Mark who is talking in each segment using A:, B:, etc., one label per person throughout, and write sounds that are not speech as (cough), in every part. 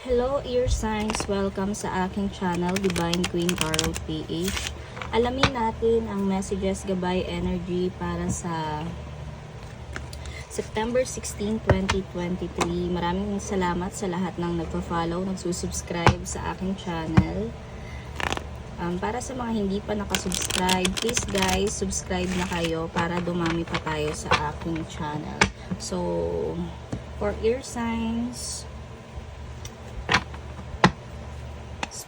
A: Hello, ear signs! Welcome sa aking channel, Divine Queen Tarot PH. Alamin natin ang messages gabay energy para sa September 16, 2023. Maraming salamat sa lahat ng nagpa-follow, nagsusubscribe sa aking channel. Um, para sa mga hindi pa nakasubscribe, please guys, subscribe na kayo para dumami pa tayo sa aking channel. So, for ear signs,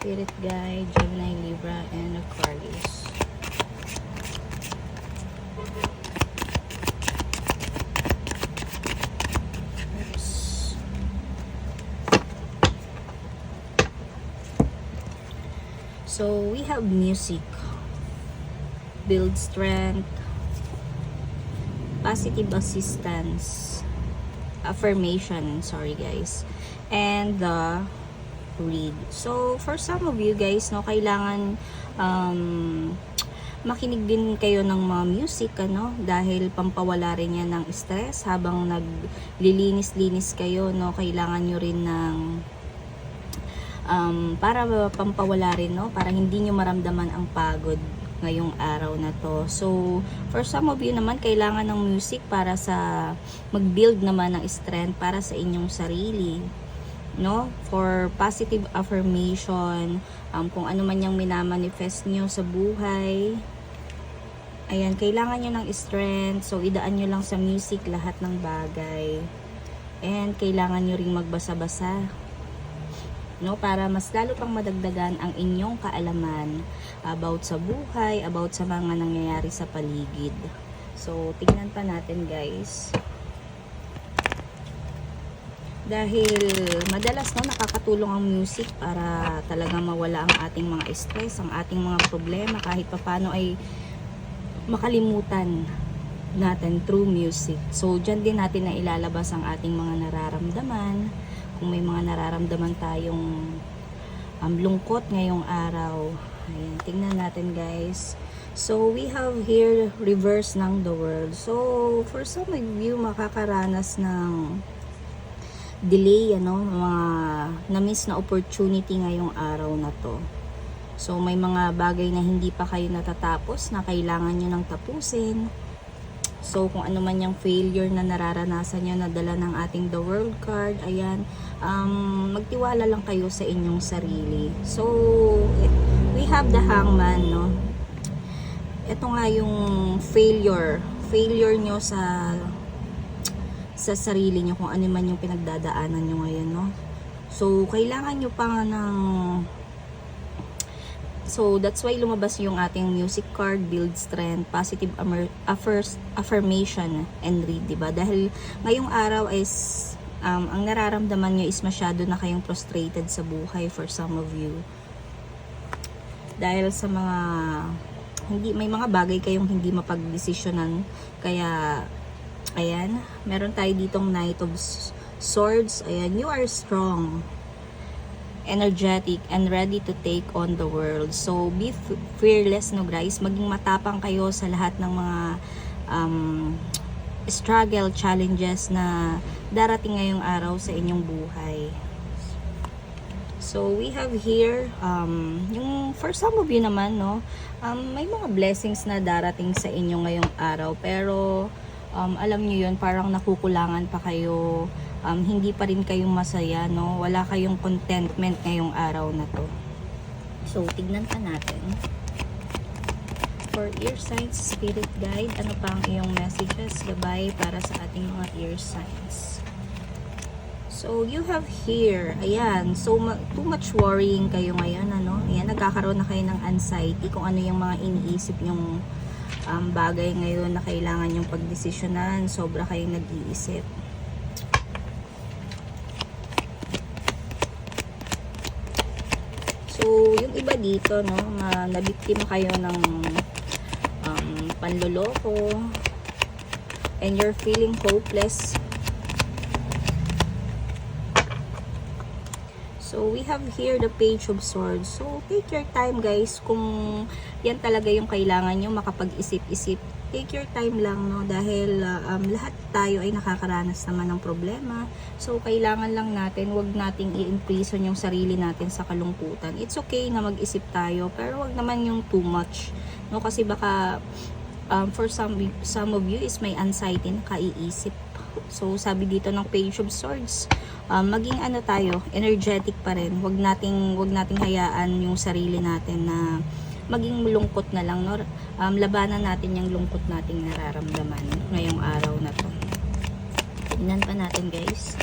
A: Spirit Guide, Gemini, Libra, and Aquarius. So, we have music. Build strength. Positive assistance. Affirmation, sorry guys. And the read. So, for some of you guys, no, kailangan um, makinig din kayo ng mga music, ano, dahil pampawala rin yan ng stress habang naglilinis-linis kayo, no, kailangan nyo rin ng um, para pampawala rin, no, para hindi nyo maramdaman ang pagod ngayong araw na to. So, for some of you naman, kailangan ng music para sa mag-build naman ng strength para sa inyong sarili no? For positive affirmation um, kung ano man yung minamanifest nyo sa buhay. Ayan kailangan nyo ng strength. So idaan nyo lang sa music lahat ng bagay. And kailangan nyo ring magbasa-basa. No para mas lalo pang madagdagan ang inyong kaalaman about sa buhay about sa mga nangyayari sa paligid. So tingnan pa natin guys dahil madalas no nakakatulong ang music para talaga mawala ang ating mga stress, ang ating mga problema kahit papano ay makalimutan natin through music. So diyan din natin na ilalabas ang ating mga nararamdaman. Kung may mga nararamdaman tayong um, lungkot ngayong araw. Ayan, tingnan natin guys. So we have here reverse ng the world. So for some of you makakaranas ng delay, ano, mga na-miss na opportunity ngayong araw na to. So, may mga bagay na hindi pa kayo natatapos na kailangan nyo nang tapusin. So, kung ano man yung failure na nararanasan nyo na dala ng ating The World card, ayan, um, magtiwala lang kayo sa inyong sarili. So, we have the hangman, no? Ito nga yung failure. Failure nyo sa sa sarili nyo kung ano man yung pinagdadaanan nyo ngayon, no? So, kailangan nyo pa ng... So, that's why lumabas yung ating music card, build strength, positive affirmation, and read, diba? Dahil ngayong araw is, um, ang nararamdaman nyo is masyado na kayong frustrated sa buhay for some of you. Dahil sa mga hindi may mga bagay kayong hindi mapagdesisyonan kaya Ayan, meron tayo ditong Knight of Swords. Ayan, you are strong, energetic, and ready to take on the world. So, be fearless, no guys. Maging matapang kayo sa lahat ng mga um, struggle, challenges na darating ngayong araw sa inyong buhay. So, we have here, um, yung for some of you naman, no, um, may mga blessings na darating sa inyo ngayong araw. Pero, um, alam niyo yun, parang nakukulangan pa kayo, um, hindi pa rin kayong masaya, no? Wala kayong contentment ngayong araw na to. So, tignan pa natin. For ear signs, spirit guide, ano pa ang iyong messages, gabay para sa ating mga ear signs. So, you have here, ayan, so too much worrying kayo ngayon, ano? Ayan, nagkakaroon na kayo ng anxiety kung ano yung mga iniisip nyong um, bagay ngayon na kailangan yung pagdesisyonan. Sobra kayong nag-iisip. So, yung iba dito, no, na nabiktima kayo ng um, panloloko and you're feeling hopeless So, we have here the Page of Swords. So, take your time guys kung yan talaga yung kailangan nyo makapag-isip-isip take your time lang, no? Dahil uh, um, lahat tayo ay nakakaranas naman ng problema. So, kailangan lang natin, wag nating i-imprison yung sarili natin sa kalungkutan. It's okay na mag-isip tayo, pero wag naman yung too much. No? Kasi baka, um, for some, some of you is may anxiety na kaiisip. So, sabi dito ng Page of Swords, um, maging ano tayo, energetic pa rin. Wag nating, wag nating hayaan yung sarili natin na maging lungkot na lang. No? Um, labanan natin yung lungkot nating nararamdaman ngayong araw na to. Tingnan pa natin guys.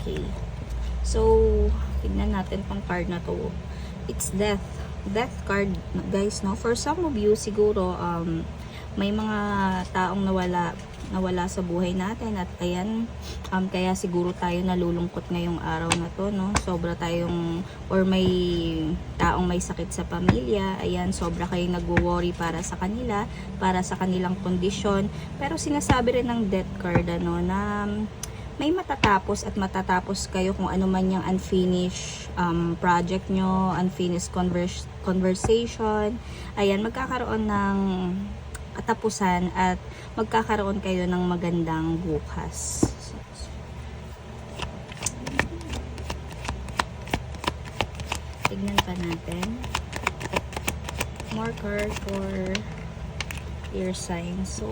A: Okay. So, tignan natin pang card na to. It's death. Death card, guys, no? For some of you, siguro, um, may mga taong nawala nawala sa buhay natin at ayan um, kaya siguro tayo nalulungkot ngayong araw na to no sobra tayong or may taong may sakit sa pamilya ayan sobra kayong nagwo-worry para sa kanila para sa kanilang kondisyon pero sinasabi rin ng death card ano na may matatapos at matatapos kayo kung ano man yung unfinished um, project nyo, unfinished converse, conversation. Ayan, magkakaroon ng katapusan at magkakaroon kayo ng magandang bukas. Tignan pa natin. Card for ear signs. So,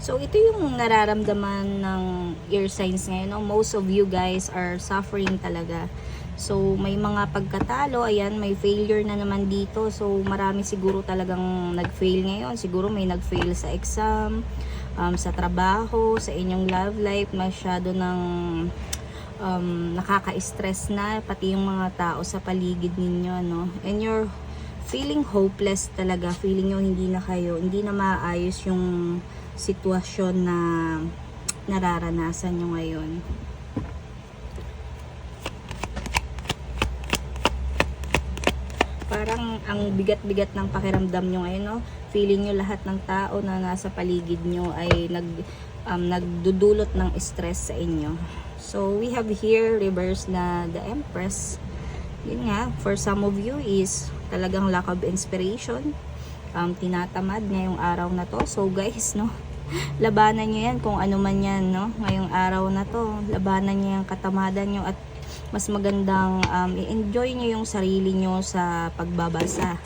A: So, ito yung nararamdaman ng ear signs ngayon. No? Most of you guys are suffering talaga. So, may mga pagkatalo. Ayan, may failure na naman dito. So, marami siguro talagang nag-fail ngayon. Siguro may nag-fail sa exam, um, sa trabaho, sa inyong love life. Masyado ng um, nakaka-stress na. Pati yung mga tao sa paligid ninyo. No? And you're feeling hopeless talaga. Feeling nyo hindi na kayo, hindi na maayos yung sitwasyon na nararanasan nyo ngayon. Parang ang bigat-bigat ng pakiramdam nyo ngayon, no? Feeling nyo lahat ng tao na nasa paligid nyo ay nag, um, nagdudulot ng stress sa inyo. So, we have here reverse na the Empress. Yun nga, for some of you is talagang lack of inspiration. Um, tinatamad ngayong araw na to. So, guys, no? labanan nyo yan kung ano man yan, no? Ngayong araw na to, labanan nyo yung katamadan nyo at mas magandang um, i-enjoy nyo yung sarili nyo sa pagbabasa.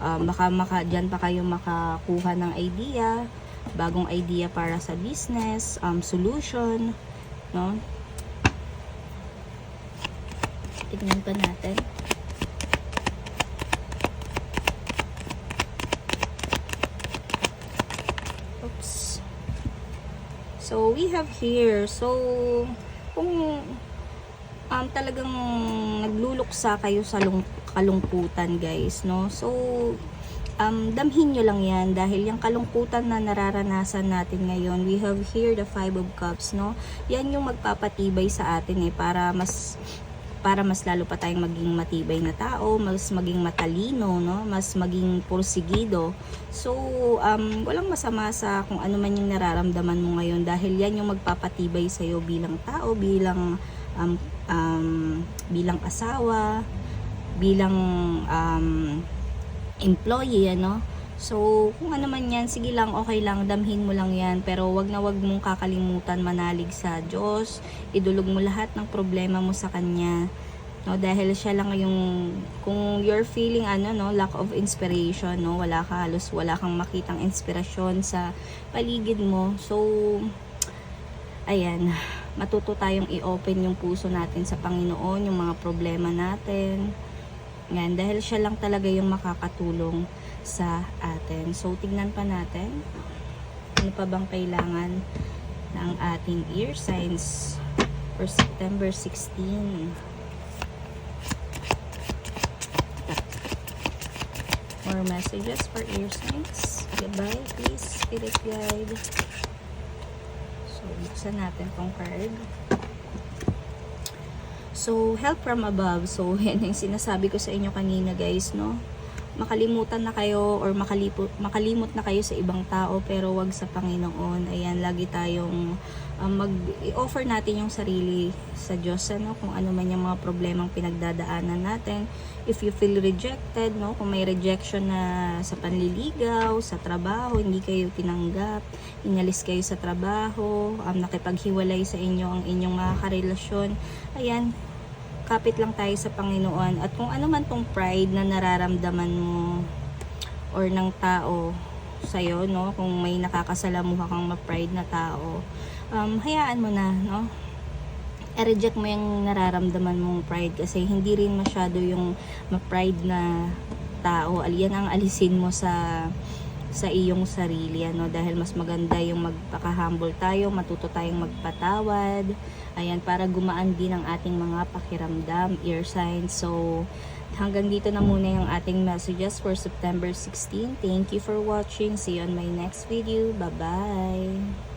A: Um, baka maka, dyan pa kayo makakuha ng idea, bagong idea para sa business, um, solution, no? Tignan pa natin. So, we have here. So, kung um, talagang nagluluksa kayo sa lung kalungkutan, guys, no? So, um, damhin nyo lang yan dahil yung kalungkutan na nararanasan natin ngayon, we have here the Five of Cups, no? Yan yung magpapatibay sa atin eh, para mas para mas lalo pa tayong maging matibay na tao, mas maging matalino, no? Mas maging porsigido. So, um, walang masama sa kung ano man yung nararamdaman mo ngayon dahil yan yung magpapatibay sa iyo bilang tao, bilang um, um, bilang asawa, bilang um, employee, ano? So, kung ano man yan, sige lang, okay lang, damhin mo lang yan. Pero wag na wag mong kakalimutan manalig sa Diyos. Idulog mo lahat ng problema mo sa Kanya. No, dahil siya lang yung, kung you're feeling ano, no, lack of inspiration, no, wala ka halos, wala kang makitang inspirasyon sa paligid mo. So, ayan, matuto tayong i-open yung puso natin sa Panginoon, yung mga problema natin. Yan, dahil siya lang talaga yung makakatulong sa atin. So, tignan pa natin. Ano pa bang kailangan ng ating ear signs for September 16? More messages for ear signs. Goodbye, please, spirit guide. So, buksan natin tong card. So, help from above. So, (laughs) yan yung sinasabi ko sa inyo kanina, guys, no? makalimutan na kayo or makalipo, makalimot na kayo sa ibang tao pero wag sa Panginoon. Ayan, lagi tayong um, mag-offer natin yung sarili sa Diyos ano kung ano man yung mga problemang pinagdadaanan natin. If you feel rejected, no, kung may rejection na sa panliligaw, sa trabaho, hindi kayo tinanggap, inalis kayo sa trabaho, um, nakipaghiwalay sa inyo ang inyong mga karelasyon. Ayan, kapit lang tayo sa Panginoon at kung ano man tong pride na nararamdaman mo or ng tao sa'yo, no? Kung may nakakasalamuha kang ma-pride na tao, um, hayaan mo na, no? I-reject mo yung nararamdaman mong pride kasi hindi rin masyado yung ma-pride na tao. Aliyan ang alisin mo sa sa iyong sarili ano dahil mas maganda yung magpaka-humble tayo, matuto tayong magpatawad. Ayan para gumaan din ang ating mga pakiramdam, ear signs. So hanggang dito na muna yung ating messages for September 16. Thank you for watching. See you on my next video. Bye-bye.